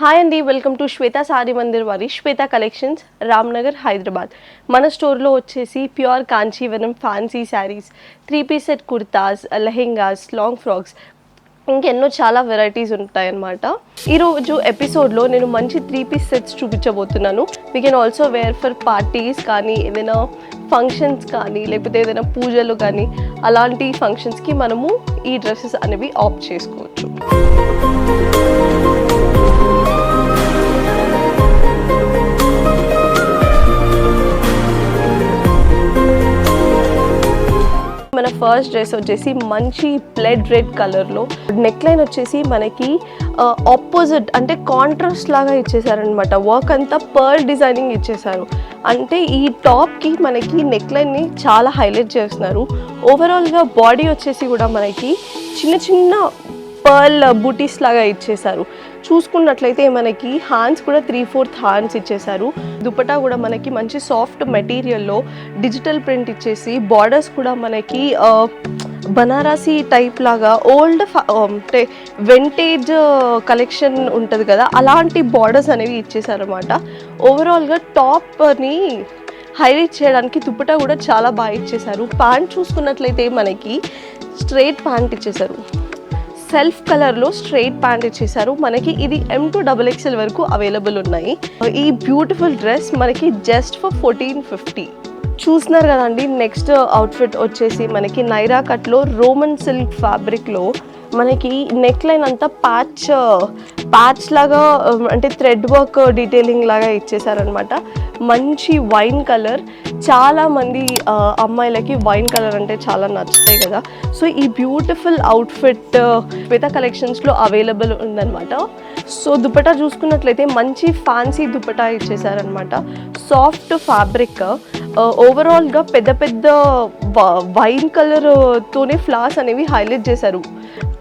Hi అండి welcome to Shweta sorry Mandir వారి Shweta collections Ramnagar Hyderabad. మన స్టోర్లో వచ్చేసి pure Kanchivaram fancy sarees three piece set kurtas lehengas long frocks ఇంకెన్నో చాలా వెరైటీస్ ఉంటాయన్నమాట. ఈరోజు ఎపిసోడ్లో నేను మంచి త్రీ పీస్ సెట్స్ చూపించబోతున్నాను. We can also wear for parties కానీ ఏదైనా ఫంక్షన్స్ కానీ లేకపోతే ఏదైనా పూజలు కానీ అలాంటి ఫంక్షన్స్కి మనము ఈ డ్రెస్సెస్ అనేవి ఆప్ట్ చేసుకోవచ్చు. ఫస్ట్ డ్రెస్ వచ్చేసి మంచి బ్లడ్ రెడ్ కలర్లో నెక్ లైన్ వచ్చేసి మనకి ఆపోజిట్ అంటే కాంట్రాస్ట్ లాగా ఇచ్చేసారనమాట వర్క్ అంతా పర్ల్ డిజైనింగ్ ఇచ్చేసారు. అంటే ఈ టాప్కి మనకి నెక్ లైన్ని చాలా హైలైట్ చేస్తున్నారు. ఓవరాల్గా బాడీ వచ్చేసి కూడా మనకి చిన్న చిన్న పర్ల్ బూటీస్ లాగా ఇచ్చేసారు చూసుకున్నట్లయితే మనకి హ్యాండ్స్ కూడా త్రీ ఫోర్త్ హ్యాండ్స్ ఇచ్చేసారు దుపటా కూడా మనకి మంచి సాఫ్ట్ మెటీరియల్లో డిజిటల్ ప్రింట్ ఇచ్చేసి బార్డర్స్ కూడా మనకి బనారసి టైప్ లాగా ఓల్డ్ అంటే వెంటేజ్ కలెక్షన్ ఉంటుంది కదా అలాంటి బార్డర్స్ అనేవి ఇచ్చేసారనమాట ఓవరాల్గా టాప్ని హైలైట్ చేయడానికి దుప్పటా కూడా చాలా బాగా ఇచ్చేసారు ప్యాంట్ చూసుకున్నట్లయితే మనకి స్ట్రైట్ ప్యాంట్ ఇచ్చేసారు సెల్ఫ్ కలర్లో స్ట్రైట్ ప్యాంట్ ఇచ్చేసారు. మనకి ఇది ఎం టు డబుల్ ఎక్స్ఎల్ వరకు అవైలబుల్ ఉన్నాయి. ఈ బ్యూటిఫుల్ డ్రెస్ మనకి జస్ట్ ఫర్ ఫోర్టీన్ ఫిఫ్టీ. చూస్తున్నారు కదండి నెక్స్ట్ అవుట్ఫిట్ వచ్చేసి మనకి నైరా కట్లో రోమన్ సిల్క్ ఫ్యాబ్రిక్లో మనకి నెక్ లైన్ అంతా ప్యాచ్ ప్యాచ్ లాగా um, అంటే థ్రెడ్ వర్క్ డీటెయిలింగ్ లాగా ఇచ్చేసారనమాట మంచి వైన్ కలర్ చాలా మంది అమ్మాయిలకి వైన్ కలర్ అంటే చాలా నచ్చుతాయి కదా. సో ఈ బ్యూటిఫుల్ అవుట్ఫిట్ శ్వేత కలెక్షన్స్లో అవైలబుల్ ఉందన్నమాట. సో దుపట చూసుకున్నట్లయితే మంచి ఫ్యాన్సీ దుపట ఇచ్చేసారనమాట సాఫ్ట్ ఫ్యాబ్రిక్ ఓవరాల్గా పెద్ద పెద్ద వైన్ కలర్తోనే ఫ్లాస్ అనేవి హైలైట్ చేశారు.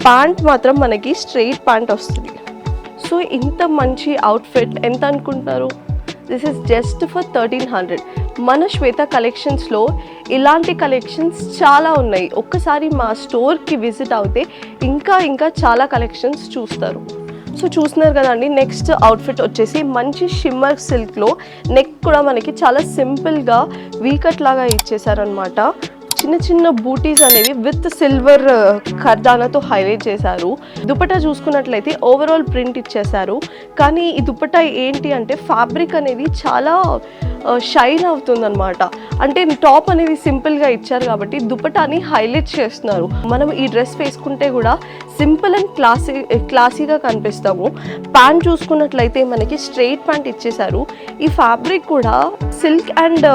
ప్యాంట్ మాత్రం మనకి స్ట్రెయిట్ ప్యాంట్ వస్తుంది. సో ఇంత మంచి అవుట్ఫిట్ ఎంత అనుకుంటున్నారు this is just for thirteen hundred మన శ్వేత కలెక్షన్స్లో ఇలాంటి కలెక్షన్స్ చాలా ఉన్నాయి. ఒక్కసారి మా స్టోర్కి విజిట్ అవుతే ఇంకా ఇంకా చాలా కలెక్షన్స్ చూస్తారు. సో చూస్తున్నారు కదండి నెక్స్ట్ అవుట్ఫిట్ వచ్చేసి మంచి షిమ్మర్ సిల్క్లో నెక్ కూడా మనకి చాలా సింపుల్గా వీకట్ లాగా ఇచ్చేసారనమాట చిన్న చిన్న బూటీస్ అనేవి విత్ సిల్వర్ ఖర్దానాతో హైలైట్ చేశారు. దుపట్టా చూసుకున్నట్లయితే ఓవరాల్ ప్రింట్ ఇచ్చేశారు. కానీ ఈ దుపట్టా ఏంటి అంటే ఫ్యాబ్రిక్ అనేది చాలా uh, షైన్ అవుతుందన్నమాట. అంటే టాప్ అనేది సింపుల్గా ఇచ్చారు కాబట్టి దుపటాని హైలైట్ చేస్తున్నారు. మనం ఈ డ్రెస్ వేసుకుంటే కూడా సింపుల్ అండ్ క్లాసీ క్లాసీగా కనిపిస్తాము. ప్యాంట్ చూసుకున్నట్లయితే మనకి స్ట్రెయిట్ ప్యాంట్ ఇచ్చేశారు. ఈ ఫ్యాబ్రిక్ కూడా సిల్క్ అండ్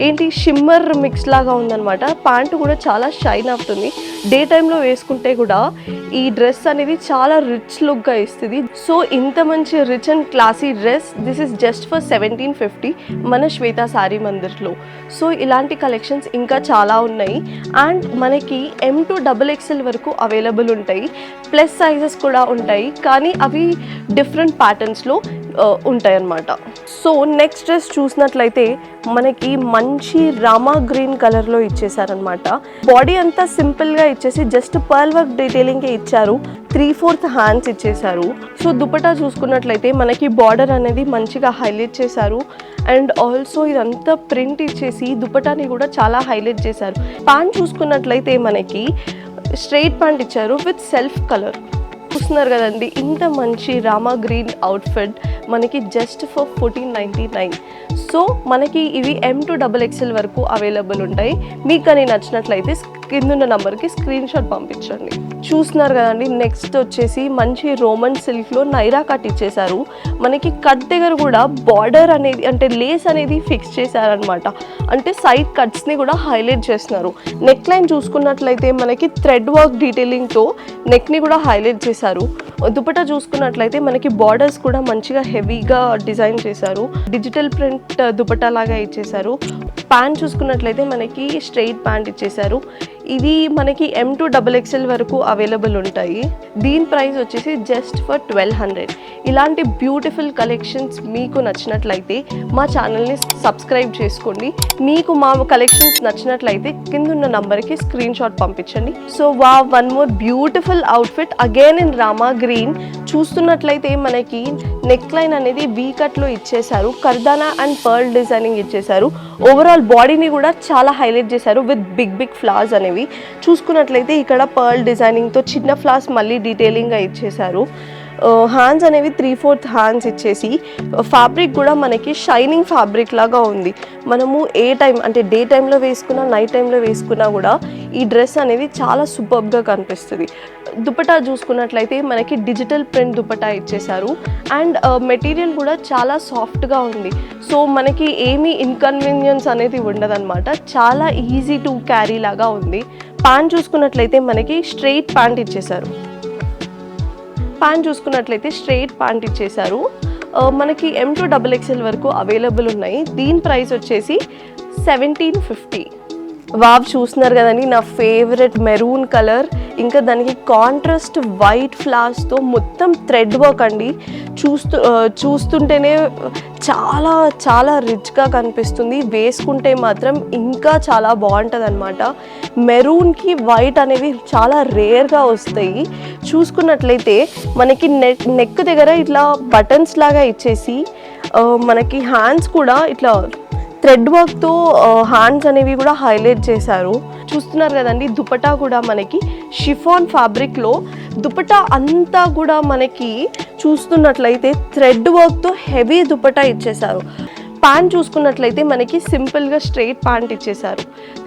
ఏంటి షిమ్మర్ మిక్స్ లాగా ఉందన్నమాట. ప్యాంటు కూడా చాలా షైన్ అవుతుంది. డే టైంలో వేసుకుంటే కూడా ఈ డ్రెస్ అనేది చాలా రిచ్ లుక్గా ఇస్తుంది. సో ఇంత మంచి rich and classy dress this is just for seventeen fifty మన శ్వేత సారీ మందిర్లో. సో ఇలాంటి కలెక్షన్స్ ఇంకా చాలా ఉన్నాయి. అండ్ మనకి ఎం టు డబుల్ ఎక్స్ఎల్ వరకు అవైలబుల్ ఉంటాయి. ప్లస్ సైజెస్ కూడా ఉంటాయి. కానీ అవి డిఫరెంట్ ప్యాటర్న్స్లో ఉంటాయన్నమాట. సో నెక్స్ట్ డ్రెస్ చూసినట్లయితే మనకి మంచి రామా గ్రీన్ కలర్లో ఇచ్చేసారనమాట బాడీ అంతా సింపుల్గా ఇచ్చేసి జస్ట్ పర్ల్ వర్క్ డీటెయిలింగ్కే ఇచ్చారు. త్రీ ఫోర్త్ హ్యాండ్స్ ఇచ్చేసారు. సో దుపటా చూసుకున్నట్లయితే మనకి బార్డర్ అనేది మంచిగా హైలైట్ చేశారు. అండ్ ఆల్సో ఇదంతా ప్రింట్ ఇచ్చేసి దుపటాని కూడా చాలా హైలైట్ చేశారు. ప్యాంట్ చూసుకున్నట్లయితే మనకి స్ట్రైట్ ప్యాంట్ ఇచ్చారు విత్ సెల్ఫ్ కలర్ చూస్తున్నారు కదండి ఇంత మంచి రామా గ్రీన్ అవుట్ఫిట్ మనకి just for fourteen ninety nine so మనకి ఇవి ఎం టు డబుల్ ఎక్స్ఎల్ వరకు అవైలబుల్ ఉంటాయి. మీకు కానీ నచ్చినట్లయితే కింద ఉన్న నంబర్కి స్క్రీన్ షాట్ పంపించండి. చూస్తున్నారు కదండి నెక్స్ట్ వచ్చేసి మంచి రోమన్ సిల్క్లో నైరా కట్ ఇచ్చేశారు. మనకి కట్ దగ్గర కూడా బార్డర్ అనేది అంటే లేస్ అనేది ఫిక్స్ చేశారనమాట అంటే సైడ్ కట్స్ని కూడా హైలైట్ చేస్తున్నారు. నెక్ లైన్ చూసుకున్నట్లయితే మనకి థ్రెడ్ వర్క్ డీటెయిలింగ్తో నెక్ని కూడా హైలైట్ చేశారు. దుపట్టా చూసుకున్నట్లయితే మనకి బార్డర్స్ కూడా మంచిగా హెవీగా డిజైన్ చేశారు. డిజిటల్ ప్రింట్ uh, దుపట్టా లాగా ఇచ్చేసారు ప్యాంట్ చూసుకున్నట్లయితే మనకి స్ట్రెయిట్ ప్యాంట్ ఇచ్చేసారు ఇది మనకి ఎం టు డబుల్ ఎక్స్ఎల్ వరకు అవైలబుల్ ఉంటాయి. దీని ప్రైస్ వచ్చేసి జస్ట్ ఫర్ ట్వెల్వ్ హండ్రెడ్ ఇలాంటి బ్యూటిఫుల్ బ్యూటిఫుల్ కలెక్షన్స్ మీకు నచ్చినట్లయితే మా ఛానల్ని సబ్స్క్రైబ్ చేసుకోండి. మీకు మా కలెక్షన్స్ నచ్చినట్లయితే కింద ఉన్న నంబర్కి స్క్రీన్ షాట్ పంపించండి. సో వా one more beautiful outfit again in Rama green చూస్తున్నట్లయితే మనకి నెక్ లైన్ అనేది వీ కట్లో ఇచ్చేశారు. కర్దానా అండ్ పర్ల్ డిజైనింగ్ ఇచ్చేశారు. ఓవరాల్ బాడీని కూడా చాలా హైలైట్ చేశారు విత్ బిగ్ బిగ్ ఫ్లాస్ అనేవి. చూసుకున్నట్లయితే ఇక్కడ పర్ల్ డిజైనింగ్తో చిన్న ఫ్లాస్ మళ్ళీ డీటెయిలింగ్గా ఇచ్చేశారు. హ్యాండ్స్ అనేవి త్రీ ఫోర్త్ హ్యాండ్స్ ఇచ్చేసి ఫ్యాబ్రిక్ కూడా మనకి షైనింగ్ ఫ్యాబ్రిక్ లాగా ఉంది. మనము ఏ టైం అంటే డే టైంలో వేసుకున్నా నైట్ టైంలో వేసుకున్నా కూడా ఈ డ్రెస్ అనేది చాలా సూపర్గా కనిపిస్తుంది. దుపటా చూసుకున్నట్లయితే మనకి డిజిటల్ ప్రింట్ దుపటా ఇచ్చేసారు అండ్ మెటీరియల్ కూడా చాలా సాఫ్ట్గా ఉంది. సో మనకి ఏమీ ఇన్కన్వీనియన్స్ అనేది ఉండదన్నమాట. చాలా ఈజీ టు క్యారీ లాగా ఉంది. ప్యాంట్ చూసుకున్నట్లయితే మనకి స్ట్రెయిట్ ప్యాంట్ ఇచ్చేసారు ప్యాంట్ చూసుకున్నట్లయితే స్ట్రెయిట్ ప్యాంట్ ఇచ్చేసారు మనకి ఎం టు డబుల్ ఎక్స్ఎల్ వరకు అవైలబుల్ ఉన్నాయి. దీని ప్రైస్ వచ్చేసి సెవెంటీన్ ఫిఫ్టీ వావ్ చూస్తున్నారు కదండి నా ఫేవరెట్ మెరూన్ కలర్ ఇంకా దానికి కాంట్రాస్ట్ వైట్ ఫ్లాస్తో మొత్తం థ్రెడ్ వర్క్ అండి. చూస్తూ చూస్తుంటేనే చాలా చాలా రిచ్గా కనిపిస్తుంది. వేసుకుంటే మాత్రం ఇంకా చాలా బాగుంటుంది అనమాట మెరూన్కి వైట్ అనేవి చాలా రేర్గా వస్తాయి. చూసుకున్నట్లయితే మనకి నెక్ నెక్ దగ్గర ఇట్లా బటన్స్ లాగా ఇచ్చేసి మనకి హ్యాండ్స్ కూడా ఇట్లా థ్రెడ్ వర్క్తో హ్యాండ్స్ అనేవి కూడా హైలైట్ చేశారు. చూస్తున్నారు కదండి దుపటా కూడా మనకి షిఫాన్ ఫ్యాబ్రిక్లో దుపటా అంతా కూడా మనకి చూస్తున్నట్లయితే థ్రెడ్ వర్క్తో హెవీ దుపటా ఇచ్చేశారు. ప్యాంట్ చూసుకున్నట్లయితే మనకి సింపుల్గా స్ట్రైట్ ప్యాంట్ ఇచ్చేశారు.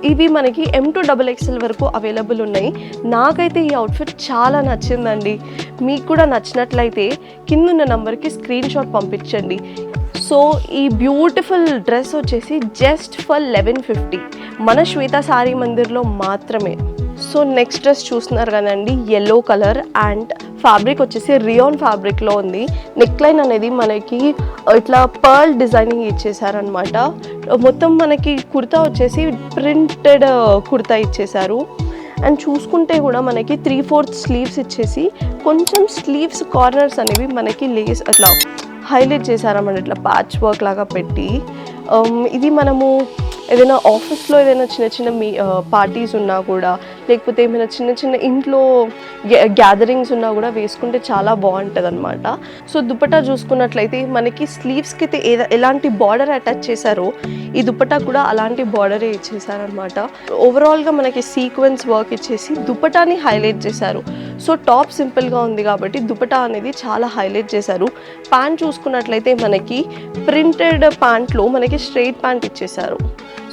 ఇవి మనకి ఎం టు డబుల్ ఎక్స్ఎల్ వరకు అవైలబుల్ ఉన్నాయి. నాకైతే ఈ అవుట్ఫిట్ చాలా నచ్చిందండి. మీకు కూడా నచ్చినట్లయితే కింద ఉన్న నంబర్కి స్క్రీన్ షాట్ పంపించండి. సో ఈ బ్యూటిఫుల్ డ్రెస్ వచ్చేసి జస్ట్ ఫర్ లెవెన్ ఫిఫ్టీ. మన శ్వేత సారీ మందిర్లో మాత్రమే. సో నెక్స్ట్ డ్రెస్ చూస్తున్నారు కదండి ఎల్లో కలర్ అండ్ ఫ్యాబ్రిక్ వచ్చేసి రియోన్ ఫ్యాబ్రిక్లో ఉంది. నెక్లైన్ అనేది మనకి ఇట్లా పర్ల్ డిజైనింగ్ ఇచ్చేసారనమాట మొత్తం మనకి కుర్తా వచ్చేసి ప్రింటెడ్ కుర్తా ఇచ్చేసారు. అండ్ చూసుకుంటే కూడా మనకి త్రీ ఫోర్త్ స్లీవ్స్ ఇచ్చేసి కొంచెం స్లీవ్స్ కార్నర్స్ అనేవి మనకి లేస్ అట్లా హైలైట్ చేశారన్నమాట ఇట్లా ప్యాచ్ వర్క్ లాగా పెట్టి. Um, ఇది మనము ఏదైనా ఆఫీస్లో ఏదైనా చిన్న చిన్న మీ uh, పార్టీస్ ఉన్నా కూడా లేకపోతే ఏమైనా చిన్న చిన్న ఇంట్లో గ్యాదరింగ్స్ ఉన్నా కూడా వేసుకుంటే చాలా బాగుంటుంది అనమాట సో దుపట్టా చూసుకున్నట్లయితే మనకి స్లీవ్స్కి అయితే ఏద ఎలాంటి బార్డర్ అటాచ్ చేశారో ఈ దుపట్టా కూడా అలాంటి బార్డరే ఇచ్చేసారనమాట ఓవరాల్గా మనకి సీక్వెన్స్ వర్క్ ఇచ్చేసి దుపటాని హైలైట్ చేశారు. సో టాప్ సింపుల్గా ఉంది కాబట్టి దుపటా అనేది చాలా హైలైట్ చేశారు. ప్యాంట్ చూసుకున్నట్లయితే మనకి ప్రింటెడ్ ప్యాంట్లో మనకి స్ట్రెయిట్ ప్యాంట్ ఇచ్చేసారు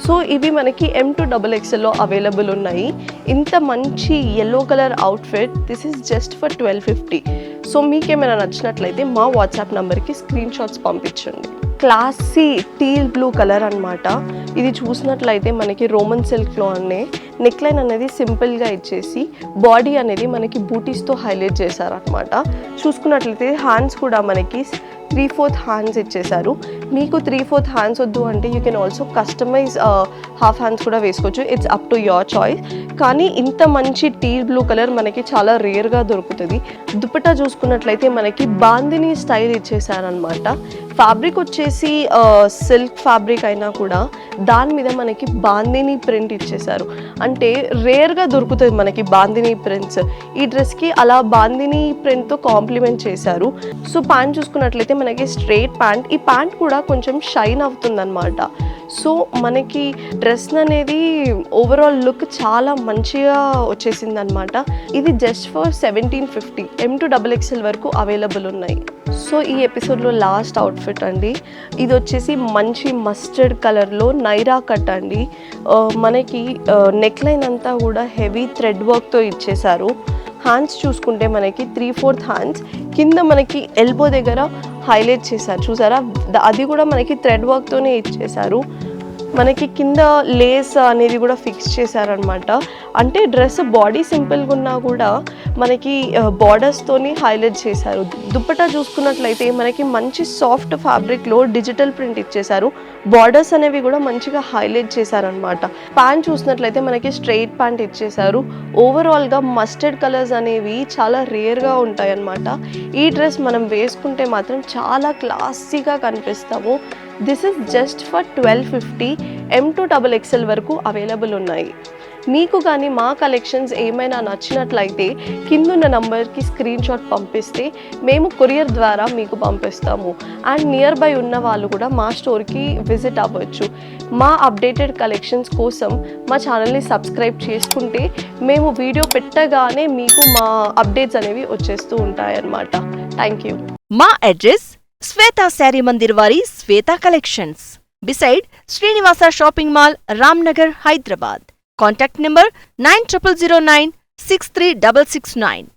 సో ఇవి మనకి ఎం టు డబుల్ ఎక్స్ఎల్లో అవైలబుల్ ఉన్నాయి. ఇంత మంచి yellow colour outfit this is just for twelve fifty so మీకేమైనా నచ్చినట్లయితే మా వాట్సాప్ నెంబర్కి స్క్రీన్ షాట్స్ పంపించండి. క్లాసీ టీల్ బ్లూ కలర్ అన్నమాట. ఇది చూసినట్లయితే మనకి రోమన్ సిల్క్లో అనే నెక్ లైన్ అనేది సింపుల్గా ఇచ్చేసి బాడీ అనేది మనకి బూటీస్తో హైలైట్ చేశారనమాట చూసుకున్నట్లయితే హ్యాండ్స్ కూడా మనకి త్రీ ఫోర్త్ హ్యాండ్స్ ఇచ్చేసారు మీకు త్రీ ఫోర్త్ హ్యాండ్స్ వద్దు అంటే you can also customise half hands కూడా వేసుకోవచ్చు. It's up to your choice. కానీ ఇంత మంచి టీల్ బ్లూ కలర్ మనకి చాలా రేర్గా దొరుకుతుంది. దుపట్టా చూసుకున్నట్లయితే మనకి బాందిని స్టైల్ ఇచ్చేసారనమాట ఫ్యాబ్రిక్ వచ్చేసి సిల్క్ ఫ్యాబ్రిక్ అయినా కూడా దాని మీద మనకి బాందిని ప్రింట్ ఇచ్చేసారు అంటే రేర్గా దొరుకుతుంది మనకి బాందిని ప్రింట్స్. ఈ డ్రెస్కి అలా బాందిని ప్రింట్తో కాంప్లిమెంట్ చేశారు. సో ప్యాంట్ చూసుకున్నట్లయితే మనకి స్ట్రైట్ ప్యాంట్. ఈ ప్యాంట్ కూడా కొంచెం షైన్ అవుతుందన్నమాట. సో మనకి డ్రెస్ అనేది ఓవరాల్ లుక్ చాలా మంచిగా వచ్చేసింది అనమాట ఇది just for seventeen fifty. M two double XL వరకు అవైలబుల్ ఉన్నాయి. సో ఈ ఎపిసోడ్లో లాస్ట్ అవుట్ఫిట్ అండి. ఇది వచ్చేసి మంచి మస్టర్డ్ కలర్లో నైరా కట్ అండి. మనకి నెక్ లైన్ అంతా కూడా హెవీ థ్రెడ్ వర్క్తో ఇచ్చేశారు. హ్యాండ్స్ చూసుకుంటే మనకి త్రీ ఫోర్త్ హ్యాండ్స్ కింద మనకి ఎల్బో దగ్గర హైలైట్ చేశారు. చూసారా? అది కూడా మనకి థ్రెడ్ వర్క్తోనే ఇచ్చేశారు. మనకి కింద లేస్ అనేది కూడా ఫిక్స్ చేశారనమాట అంటే డ్రెస్ బాడీ సింపుల్గా ఉన్నా కూడా మనకి బార్డర్స్తోని హైలైట్ చేశారు. దుప్పటా చూసుకున్నట్లయితే మనకి మంచి సాఫ్ట్ ఫ్యాబ్రిక్లో డిజిటల్ ప్రింట్ ఇచ్చేశారు. బార్డర్స్ అనేవి కూడా మంచిగా హైలైట్ చేశారనమాట ప్యాంట్ చూసినట్లయితే మనకి స్ట్రైట్ ప్యాంట్ ఇచ్చేశారు. ఓవరాల్గా మస్టర్డ్ కలర్స్ అనేవి చాలా రేర్గా ఉంటాయన్నమాట. ఈ డ్రెస్ మనం వేసుకుంటే మాత్రం చాలా క్లాసీగా కనిపిస్తాము this is just for twelve fifty M two double XL వరకు అవైలబుల్ ఉన్నాయి. మీకు కానీ మా కలెక్షన్స్ ఏమైనా నచ్చినట్లయితే కిందున్న నంబర్కి స్క్రీన్ షాట్ పంపిస్తే మేము కొరియర్ ద్వారా మీకు పంపిస్తాము. అండ్ నియర్ బై ఉన్న వాళ్ళు కూడా మా స్టోర్కి విజిట్ అవ్వచ్చు. మా అప్డేటెడ్ కలెక్షన్స్ కోసం మా ఛానల్ని సబ్స్క్రైబ్ చేసుకుంటే మేము వీడియో పెట్టగానే మీకు మా అప్డేట్స్ అనేవి వచ్చేస్తూ ఉంటాయన్నమాట. థ్యాంక్ యూ మా address Sweta Sari Mandir Wari, Sweta Collections. Beside Srinivasa Shopping Mall, Ramnagar, Hyderabad. Contact number 9009 63669.